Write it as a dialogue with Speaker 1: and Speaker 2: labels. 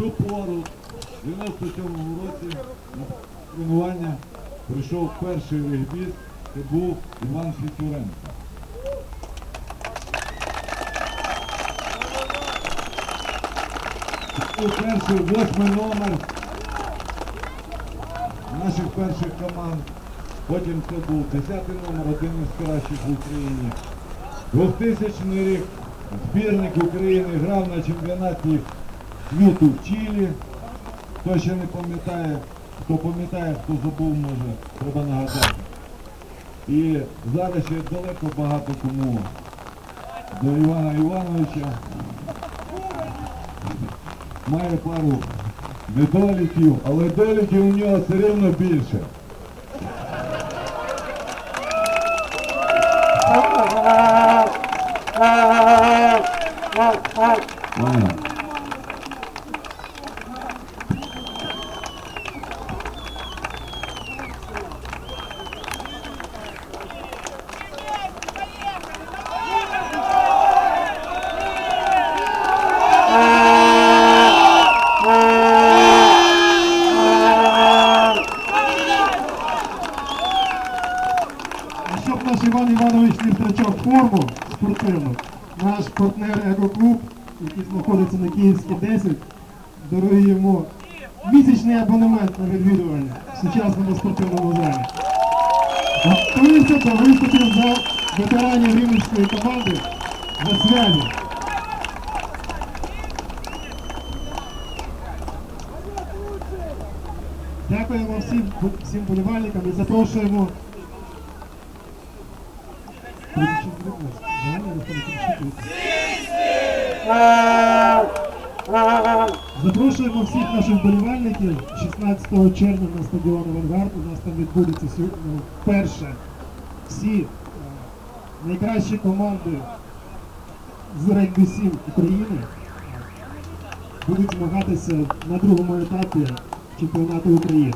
Speaker 1: цю пору, в 97-му році на тренування прийшов перший регбіст, це був Іван Фіцуренко. І перший восьмий номер наших перших команд. Потім це був 10 номер, один із кращих в Україні. 2000 рік збірник України грав на чемпіонаті світу в Чилі. Хто ще не пам'ятає, хто пам'ятає, хто забув, може, треба нагадати. І зараз ще далеко багато кому до Івана Івановича. Має пару недоліків, але доліків у нього все рівно більше. Ладно.
Speaker 2: Наш Іван Іванович не втрачав форму спортивну, наш партнер Екоклуб, який знаходиться на Київській 10, дарує йому місячний абонемент на відвідування в сучасному спортивному залі. Готується до виступів за ветеранів рівненської команди за связі. Дякуємо всім, всім болівальникам і запрошуємо Запрошуємо всіх наших вболівальників 16 червня на стадіон Авангард. У нас там відбудеться вперше всі е, найкращі команди з регбі 7 України будуть змагатися на другому етапі чемпіонату України.